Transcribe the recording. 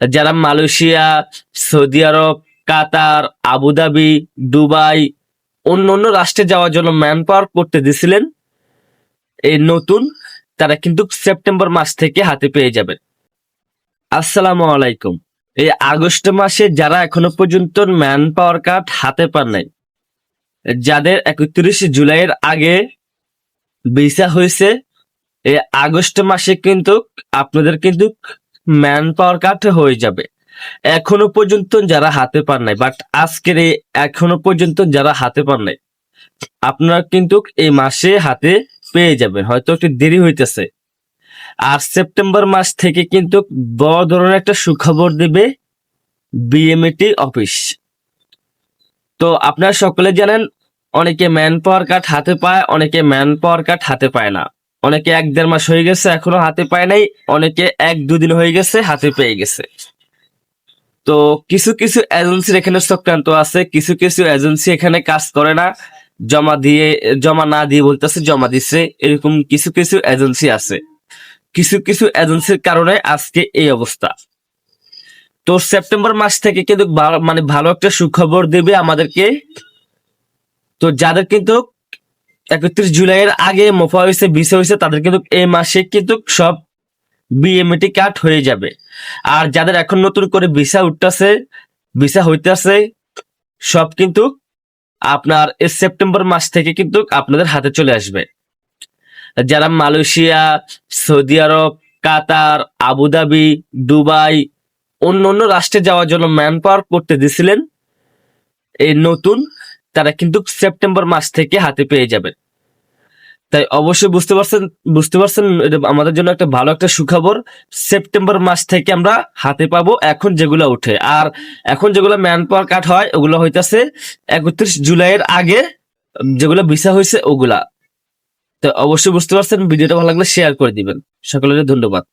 যারা Malaysia, Saudi Arab, Qatar, Abu Dhabi, Dubai, অন্য অন্য রাষ্ট্রে যাওয়ার জন্য ম্যান পাওয়ার করতে দিছিলেন, এই নতুন, তারা কিন্তু সেপ্টেম্বর মাস থেকে হাতে পেয়ে যাবেন আসসালামু আলাইকুম। এই আগস্ট মাসে যারা এখনও পর্যন্ত ম্যান পাওয়ার কার্ড হাতে পান নাই, যাদের একত্রিশ জুলাইয়ের আগে ভিসা হয়েছে, এই আগস্ট মাসে কিন্তু আপনাদের কিন্তু ম্যান পাওয়ার কার্ড হয়ে যাবে। এখনও পর্যন্ত যারা হাতে পান নাই বাট আজকের এখনও পর্যন্ত যারা হাতে পান নাই, আপনারা কিন্তু এই মাসে হাতে পেয়ে যাবেন, হয়তো একটু দেরি হইতেছে। আর সেপ্টেম্বর মাস থেকে কিন্তু বড় ধরনের একটা সুখবর দেবে বিএমএটি অফিস তো আপনারা সকলে জানেন, অনেকে ম্যান পাওয়ার কার্ড হাতে পায়, অনেকে ম্যান পাওয়ার কার্ড হাতে পায় না। অনেকে এক দেড় মাস হয়ে গেছে, এখনও হাতে পায় নাই। অনেকে এক দুদিন হয়ে গেছে, হাতে পেয়ে গেছে। তো কিছু কিছু এজেন্সির এখানে চক্রান্ত আছে, কিছু কিছু এজেন্সি এখানে কাজ করে না। জমা দিয়ে, জমা না দিয়ে বলতেছে, জমা দিচ্ছে এরকম কিছু কিছু এজেন্সি আছে। কিছু কিছু এজেন্সির কারণে আজকে এই অবস্থা। তো সেপ্টেম্বর মাস থেকে কিন্তু মানে ভালো একটা সুখবর দেবে আমাদেরকে। তো যাদের কিন্তু একত্রিশ জুলাইয়ের আগে মোফা হয়েছে, বিসে হয়েছে, তাদের কিন্তু এই মাসে কিন্তু সব বিএমএটি কার্ড হয়ে যাবে। আর যাদের এখন নতুন করে ভিসা উঠতেছে, ভিসা হইতেছে, সব কিন্তু আপনার সেপ্টেম্বর মাস থেকে কিন্তু আপনাদের হাতে চলে আসবে। যারা Malaysia, Saudi Arab, Qatar Abu Dhabi Dubai অন্য অন্য রাষ্ট্রে যাওয়ার জন্য ম্যান পাওয়ার করতে দিছিলেন, এই নতুন তারা কিন্তু সেপ্টেম্বর মাস থেকে হাতে পেয়ে যাবেন তাই অবশ্যই বুঝতে পারছেন বুঝতে পারছেন আমাদের জন্য একটা ভালো একটা সুখবর। সেপ্টেম্বর মাস থেকে আমরা হাতে পাবো এখন যেগুলো উঠে আর এখন যেগুলো ম্যান পাওয়ার কাট হয়, ওগুলো হইতেছে একত্রিশ জুলাইয়ের আগে যেগুলো ভিসা হয়েছে ওগুলা। তো অবশ্যই বুঝতে পারছেন, ভিডিওটা ভালো লাগলে শেয়ার করে দিবেন। সকলের ধন্যবাদ।